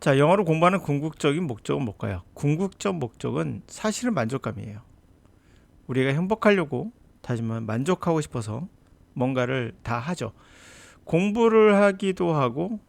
자, 영어로 공부하는 궁극적인 목적은 뭘까요? 궁극적 목적은 사실은 만족감이에요. 우리가 행복하려고 하지만 만족하고 싶어서 뭔가를 다 하죠. 공부를 하기도 하고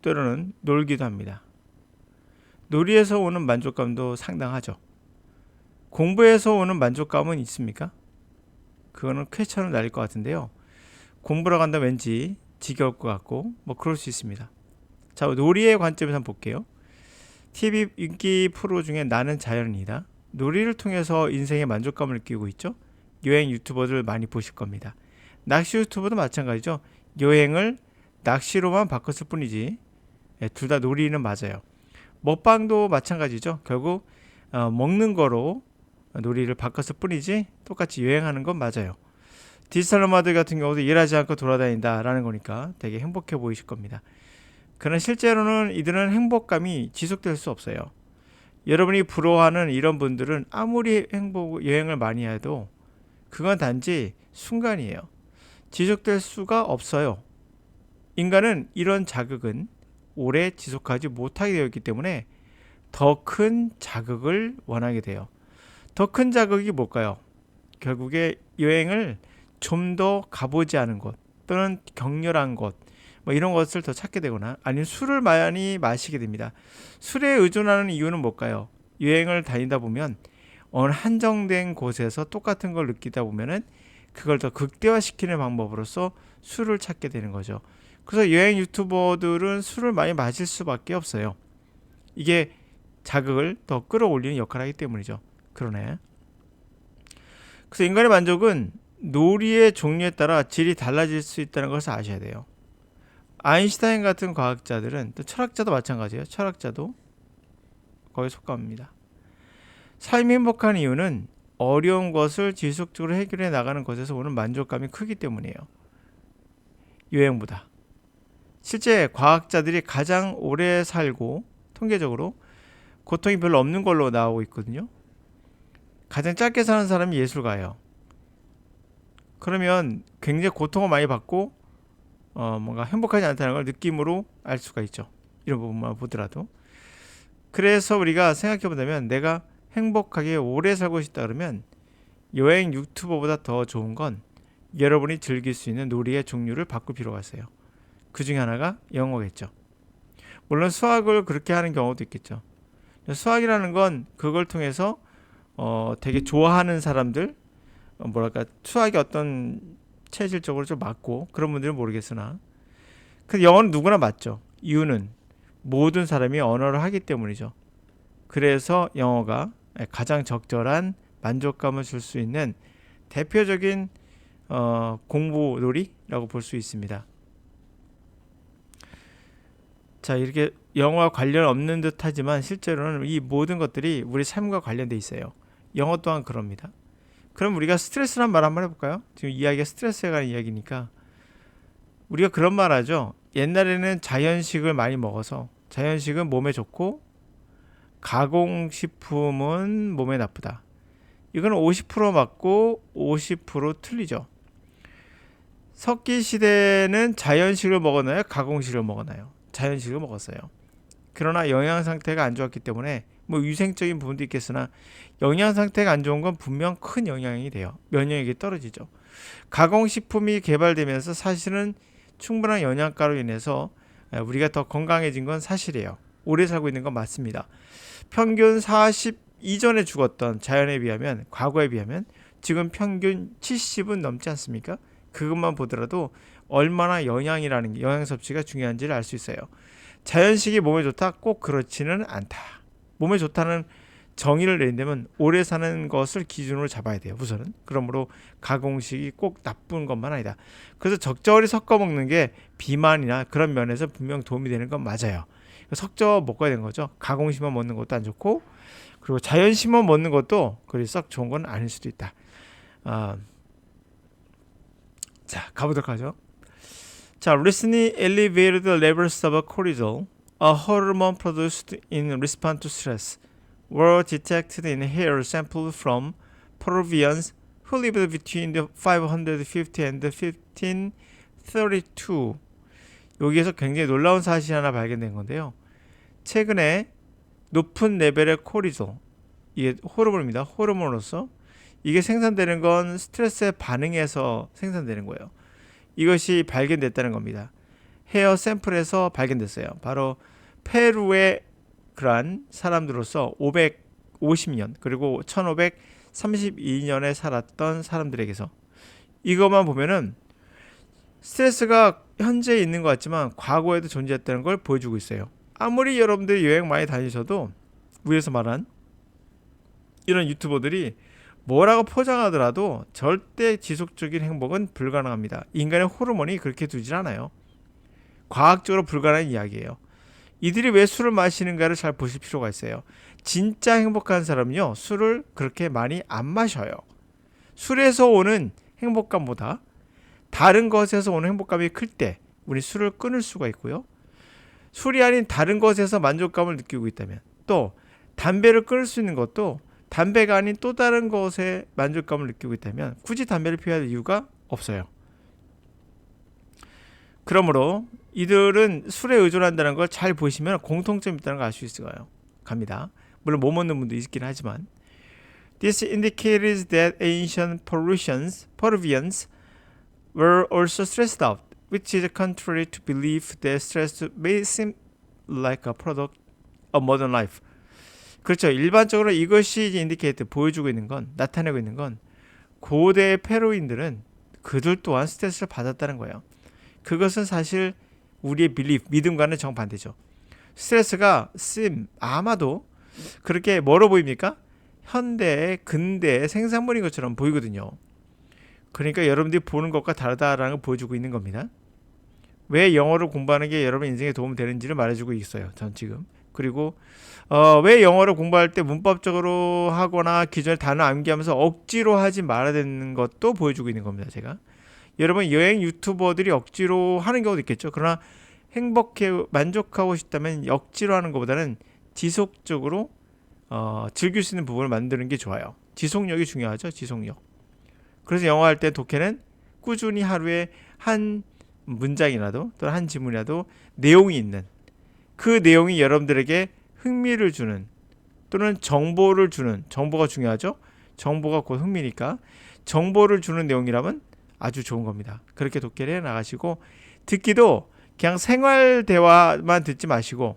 때로는 놀기도 합니다. 놀이에서 오는 만족감도 상당하죠. 공부에서 오는 만족감은 있습니까? 그거는 퀘천을 날릴 것 같은데요. 공부를 간다 왠지 지겨울 것 같고 뭐 그럴 수 있습니다. 자, 놀이의 관점에서 한번 볼게요. TV 인기 프로 중에 나는 자연이다. 놀이를 통해서 인생의 만족감을 느끼고 있죠. 여행 유튜버들 많이 보실 겁니다. 낚시 유튜버도 마찬가지죠. 여행을 낚시로만 바꿨을 뿐이지 예, 둘다 놀이는 맞아요. 먹방도 마찬가지죠. 결국 어, 먹는 거로 놀이를 바꿨을 뿐이지 똑같이 여행하는 건 맞아요. 디지털 노마드 같은 경우도 일하지 않고 돌아다닌다라는 거니까 되게 행복해 보이실 겁니다. 그러나 실제로는 이들은 행복감이 지속될 수 없어요. 여러분이 부러워하는 이런 분들은 아무리 행복 여행을 많이 해도 그건 단지 순간이에요. 지속될 수가 없어요. 인간은 이런 자극은 오래 지속하지 못하게 되어 있기 때문에 더 큰 자극을 원하게 돼요. 더 큰 자극이 뭘까요? 결국에 여행을 좀 더 가보지 않은 곳 또는 격렬한 곳, 뭐 이런 것을 더 찾게 되거나 아니면 술을 많이 마시게 됩니다. 술에 의존하는 이유는 뭘까요? 여행을 다니다 보면 어느 한정된 곳에서 똑같은 걸 느끼다 보면은 그걸 더 극대화시키는 방법으로서 술을 찾게 되는 거죠. 그래서 여행 유튜버들은 술을 많이 마실 수밖에 없어요. 이게 자극을 더 끌어올리는 역할을 하기 때문이죠. 그러네. 그래서 인간의 만족은 놀이의 종류에 따라 질이 달라질 수 있다는 것을 아셔야 돼요. 아인슈타인 같은 과학자들은 또 철학자도 마찬가지예요. 철학자도 거의 속합니다. 삶이 행복한 이유는 어려운 것을 지속적으로 해결해 나가는 것에서 오는 만족감이 크기 때문이에요. 여행보다. 실제 과학자들이 가장 오래 살고 통계적으로 고통이 별로 없는 걸로 나오고 있거든요. 가장 짧게 사는 사람이 예술가예요. 그러면 굉장히 고통을 많이 받고 어, 뭔가 행복하지 않다는 걸 느낌으로 알 수가 있죠. 이런 부분만 보더라도. 그래서 우리가 생각해 보자면 내가 행복하게 오래 살고 싶다 그러면 여행 유튜버보다 더 좋은 건 여러분이 즐길 수 있는 놀이의 종류를 바꿀 필요가 있어요. 그 중에 하나가 영어겠죠. 물론 수학을 그렇게 하는 경우도 있겠죠. 수학이라는 건 그걸 통해서 어, 되게 좋아하는 사람들 어, 뭐랄까 수학이 어떤 체질적으로 좀 맞고 그런 분들은 모르겠으나 그 영어는 누구나 맞죠. 이유는 모든 사람이 언어를 하기 때문이죠. 그래서 영어가 가장 적절한 만족감을 줄 수 있는 대표적인 어, 공부 놀이라고 볼 수 있습니다. 자 이렇게 영어와 관련 없는 듯하지만 실제로는 이 모든 것들이 우리 삶과 관련돼 있어요. 영어 또한 그럽니다. 그럼 우리가 스트레스란 말 한번 해볼까요? 지금 이야기가 스트레스에 관한 이야기니까 우리가 그런 말 하죠. 옛날에는 자연식을 많이 먹어서 자연식은 몸에 좋고 가공식품은 몸에 나쁘다. 이거는 50% 맞고 50% 틀리죠. 석기 시대는 자연식을 먹었나요? 가공식을 먹었나요? 자연식을 먹었어요. 그러나 영양 상태가 안 좋았기 때문에 뭐 위생적인 부분도 있겠으나 영양 상태가 안 좋은 건 분명 큰 영향이 돼요. 면역력이 떨어지죠. 가공식품이 개발되면서 사실은 충분한 영양가로 인해서 우리가 더 건강해진 건 사실이에요. 오래 살고 있는 건 맞습니다. 평균 40 이전에 죽었던 자연에 비하면 과거에 비하면 지금 평균 70은 넘지 않습니까? 그것만 보더라도 얼마나 영양이라는 게 영양 섭취가 중요한지를 알 수 있어요. 자연식이 몸에 좋다 꼭 그렇지는 않다. 몸에 좋다는 정의를 내린다면 오래 사는 것을 기준으로 잡아야 돼요. 우선은 그러므로 가공식이 꼭 나쁜 것만 아니다. 그래서 적절히 섞어 먹는 게 비만이나 그런 면에서 분명 도움이 되는 건 맞아요. 섞어 먹어야 되는 거죠. 가공식만 먹는 것도 안 좋고 그리고 자연식만 먹는 것도 그리 썩 좋은 건 아닐 수도 있다. 아, 자 가보도록 하죠. 자, recently elevated levels of cortisol, a hormone produced in response to stress, were detected in hair sample from Peruvians who lived between the 550 and 1532. 여기에서 굉장히 놀라운 사실이 하나 발견된 건데요. 최근에 높은 레벨의 코리졸 이게 호르몬입니다. 호르몬으로서 이게 생산되는 건 스트레스에 반응해서 생산되는 거예요. 이것이 발견됐다는 겁니다. 헤어 샘플에서 발견됐어요. 바로 페루의 그러한 사람들로서 550년 그리고 1532년에 살았던 사람들에게서 이것만 보면은 스트레스가 현재 있는 것 같지만 과거에도 존재했다는 걸 보여주고 있어요. 아무리 여러분들이 여행 많이 다니셔도 위에서 말한 이런 유튜버들이 뭐라고 포장하더라도 절대 지속적인 행복은 불가능합니다. 인간의 호르몬이 그렇게 두질 않아요. 과학적으로 불가능한 이야기예요. 이들이 왜 술을 마시는가를 잘 보실 필요가 있어요. 진짜 행복한 사람은요, 술을 그렇게 많이 안 마셔요. 술에서 오는 행복감보다 다른 것에서 오는 행복감이 클 때 우리 술을 끊을 수가 있고요. 술이 아닌 다른 것에서 만족감을 느끼고 있다면 또 담배를 끊을 수 있는 것도 담배가 아닌 또 다른 것에 만족감을 느끼고 있다면 굳이 담배를 피워야 할 이유가 없어요. 그러므로 이들은 술에 의존한다는 걸 잘 보시면 공통점이 있다는 걸 알 수 있어요. 갑니다. 물론 못 먹는 분도 있긴 하지만 This indicates that ancient Peruvians, Peruvians were also stressed out, which is contrary to belief that stress may seem like a product of modern life. 그렇죠. 일반적으로 이것이 인디케이트 보여주고 있는 건 나타내고 있는 건 고대 페루인들은 그들 또한 스트레스를 받았다는 거예요. 그것은 사실 우리의 빌립, 믿음과는 정반대죠. 스트레스가 심 아마도 그렇게 멀어 보입니까? 현대 근대 생산물인 것처럼 보이거든요. 그러니까 여러분들이 보는 것과 다르다라는 걸 보여주고 있는 겁니다. 왜 영어를 공부하는 게 여러분 인생에 도움 되는지를 말해주고 있어요. 전 지금. 그리고 어, 왜 영어를 공부할 때 문법적으로 하거나 기존의 단어 암기하면서 억지로 하지 말아야 되는 것도 보여주고 있는 겁니다. 제가. 여러분 여행 유튜버들이 억지로 하는 경우도 있겠죠. 그러나 행복해 만족하고 싶다면 억지로 하는 것보다는 지속적으로 어, 즐길 수 있는 부분을 만드는 게 좋아요. 지속력이 중요하죠. 지속력. 그래서 영어 할 때 독해는 꾸준히 하루에 한 문장이라도 또는 한 지문이라도 내용이 있는 그 내용이 여러분들에게 흥미를 주는 또는 정보를 주는 정보가 중요하죠. 정보가 곧 흥미니까 정보를 주는 내용이라면 아주 좋은 겁니다. 그렇게 독해를 해 나가시고 듣기도 그냥 생활 대화만 듣지 마시고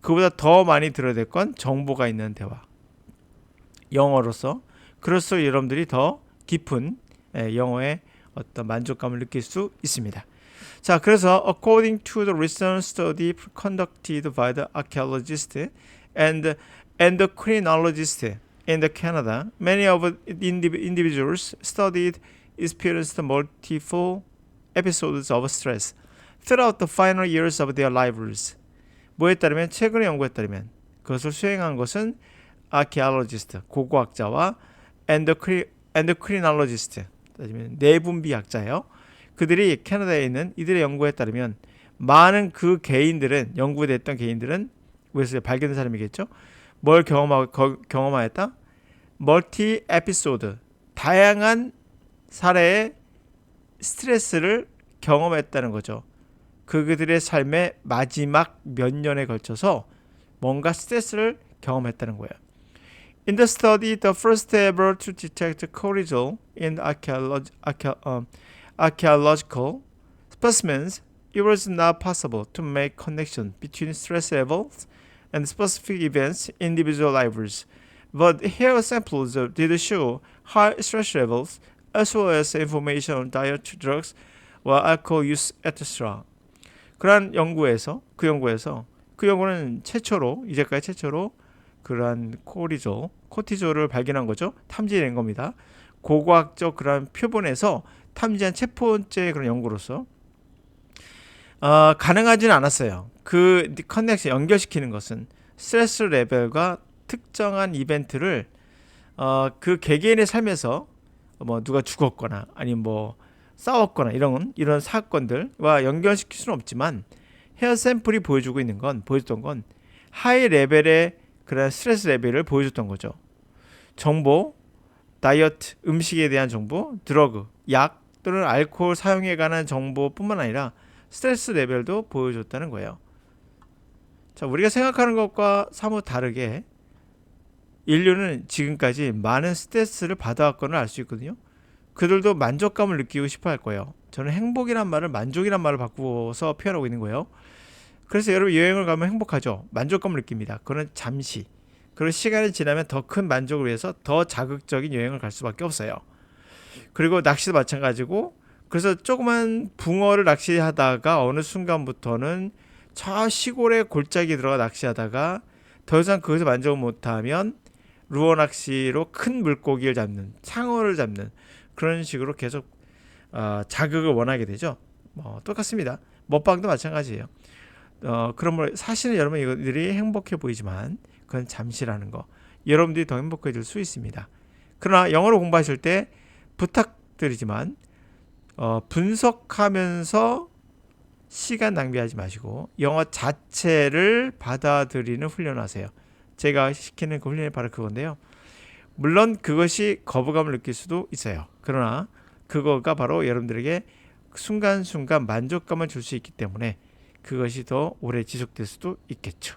그보다 더 많이 들어야 될 건 정보가 있는 대화. 영어로서 그래서 여러분들이 더 깊은 예, 영어의 어떤 만족감을 느낄 수 있습니다. 자, 그래서 according to the recent study conducted by the archaeologist and endocrinologist in the Canada, many of the indiv- individuals studied experienced multiple episodes of stress throughout the final years of their lives. 뭐에 따르면 최근의 연구에 따르면 그것을 수행한 것은 archaeologist 고고학자와 endocrinologist 엔도크리널로지스트 따지면 내분비학자예요. 그들이 캐나다에 있는 이들의 연구에 따르면 많은 그 개인들은 연구됐던 개인들은 왜서 발견된 사람이겠죠? 뭘 경험하, 거, 경험하였다? 멀티 에피소드 다양한 사례의 스트레스를 경험했다는 거죠. 그들의 삶의 마지막 몇 년에 걸쳐서 뭔가 스트레스를 경험했다는 거예요. In the study, the first ever to detect cortisol in archeolog- arche- um, archaeological specimens, it was not possible to make connection between stress levels and specific events in individual lives. But hair samples did show high stress levels as well as information on diet, drugs, or alcohol use, etc. 그러한 연구에서 그 연구에서 그 연구는 최초로 이제까지 최초로 그러한 코리졸, 코티졸을 발견한 거죠. 탐지낸 겁니다. 고고학적 그러한 표본에서 탐지한 첫 번째 그런 연구로서 어, 가능하지는 않았어요. 그 커넥션 연결시키는 것은 스트레스 레벨과 특정한 이벤트를 어, 그 개개인의 삶에서 뭐 누가 죽었거나 아니면 뭐 싸웠거나 이런 이런 사건들과 연결시킬 수는 없지만 헤어 샘플이 보여주고 있는 건 보여줬던 건 하이 레벨의 그런 스트레스 레벨을 보여줬던 거죠. 정보, 다이어트, 음식에 대한 정보, 드러그, 약 또는 알코올 사용에 관한 정보뿐만 아니라 스트레스 레벨도 보여줬다는 거예요. 자, 우리가 생각하는 것과 사뭇 다르게 인류는 지금까지 많은 스트레스를 받아왔거나 알 수 있거든요. 그들도 만족감을 느끼고 싶어 할 거예요. 저는 행복이란 말을 만족이란 말을 바꾸어서 표현하고 있는 거예요. 그래서 여러분 여행을 가면 행복하죠. 만족감을 느낍니다. 그건 잠시. 그리고 시간이 지나면 더 큰 만족을 위해서 더 자극적인 여행을 갈 수밖에 없어요. 그리고 낚시도 마찬가지고 그래서 조그만 붕어를 낚시하다가 어느 순간부터는 저 시골의 골짜기 들어가 낚시하다가 더 이상 거기서 만족을 못하면 루어 낚시로 큰 물고기를 잡는 상어를 잡는 그런 식으로 계속 어, 자극을 원하게 되죠. 뭐 똑같습니다. 먹방도 마찬가지예요. 어, 그러므로 사실은 여러분 이것들이 행복해 보이지만 그건 잠시라는 거. 여러분들이 더 행복해질 수 있습니다. 그러나 영어를 공부하실 때 부탁드리지만 어, 분석하면서 시간 낭비하지 마시고 영어 자체를 받아들이는 훈련하세요. 제가 시키는 그 훈련이 바로 그건데요. 물론 그것이 거부감을 느낄 수도 있어요. 그러나 그거가 바로 여러분들에게 순간순간 만족감을 줄 수 있기 때문에 그것이 더 오래 지속될 수도 있겠죠.